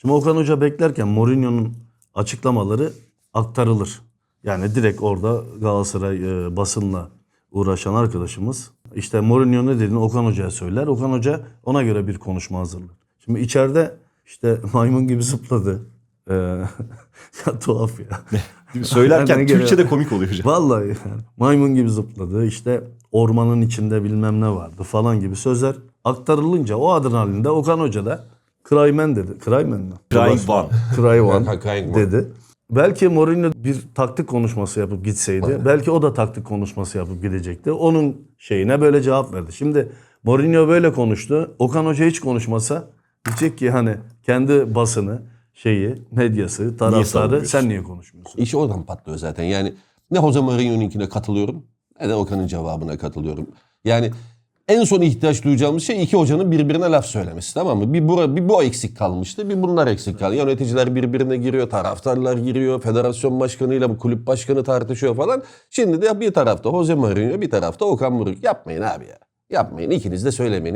Şimdi Okan Hoca beklerken Mourinho'nun açıklamaları aktarılır. Yani direkt orada Galatasaray e, basınla uğraşan arkadaşımız işte Mourinho ne dediğini Okan Hoca'ya söyler. Okan Hoca ona göre bir konuşma hazırlar. Şimdi içeride işte maymun gibi zıpladı. Ee, ya tuhaf ya. Söylerken Nereden geliyor? Türkçe de komik oluyor hocam. Vallahi yani. maymun gibi zıpladı. İşte ormanın içinde bilmem ne vardı falan gibi sözler aktarılınca o adrenalinde Okan Hoca da Kraymen dedi. Crying One. Krayvan One. dedi. Belki Mourinho bir taktik konuşması yapıp gitseydi, belki o da taktik konuşması yapıp gidecekti. Onun şeyine böyle cevap verdi. Şimdi Mourinho böyle konuştu. Okan Hoca hiç konuşmasa diyecek ki hani kendi basını, şeyi, medyası, taraftarı savunuyorsun? sen niye konuşmuyorsun? İş oradan patlıyor zaten. Yani ne Jose Mourinho'nunkine katılıyorum ne de Okan'ın cevabına katılıyorum. Yani en son ihtiyaç duyacağımız şey iki hocanın birbirine laf söylemesi tamam mı? Bir, bura, bir bu eksik kalmıştı, bir bunlar eksik kaldı. Yöneticiler birbirine giriyor, taraftarlar giriyor, federasyon başkanıyla bu kulüp başkanı tartışıyor falan. Şimdi de bir tarafta Jose Mourinho, bir tarafta Okan Buruk. Yapmayın abi ya. Yapmayın. ikiniz de söylemeyin.